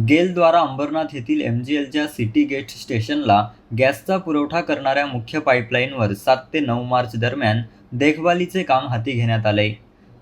गेलद्वारा अंबरनाथ येथील M G एलच्या city gate स्टेशनला गॅसचा पुरवठा करणाऱ्या मुख्य पाईपलाईनवर सात ते नऊ मार्च दरम्यान देखभालीचे काम हाती घेण्यात आले.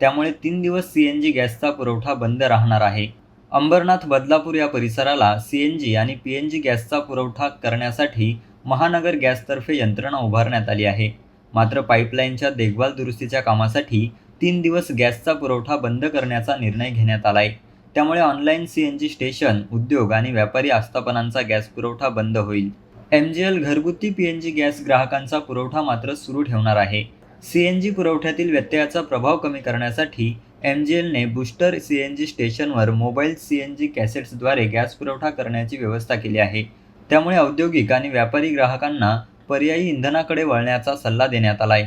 त्यामुळे तीन दिवस सी एन जी गॅसचा पुरवठा बंद राहणार आहे. अंबरनाथ बदलापूर या परिसराला सी एन जी आणि पी एन जी गॅसचा पुरवठा करण्यासाठी महानगर गॅसतर्फे यंत्रणा उभारण्यात आली आहे. मात्र पाईपलाईनच्या देखभाल दुरुस्तीच्या कामासाठी तीन दिवस गॅसचा पुरवठा बंद करण्याचा निर्णय घेण्यात आला आहे त्यामुळे online C N G station उद्योग आणि व्यापारी आस्थापनांचा गॅस पुरवठा बंद होईल. एम जी एल घरगुती पी एन जी गॅस ग्राहकांचा पुरवठा मात्र सुरू ठेवणार आहे. सी एन जी पुरवठ्यातील व्यत्ययाचा प्रभाव कमी करण्यासाठी एम जी एलने बुस्टर सी एन जी स्टेशनवर मोबाईल सी एन जी कॅसेट्सद्वारे गॅस पुरवठा करण्याची व्यवस्था केली आहे. त्यामुळे औद्योगिक आणि व्यापारी ग्राहकांना पर्यायी इंधनाकडे वळण्याचा सल्ला देण्यात आला आहे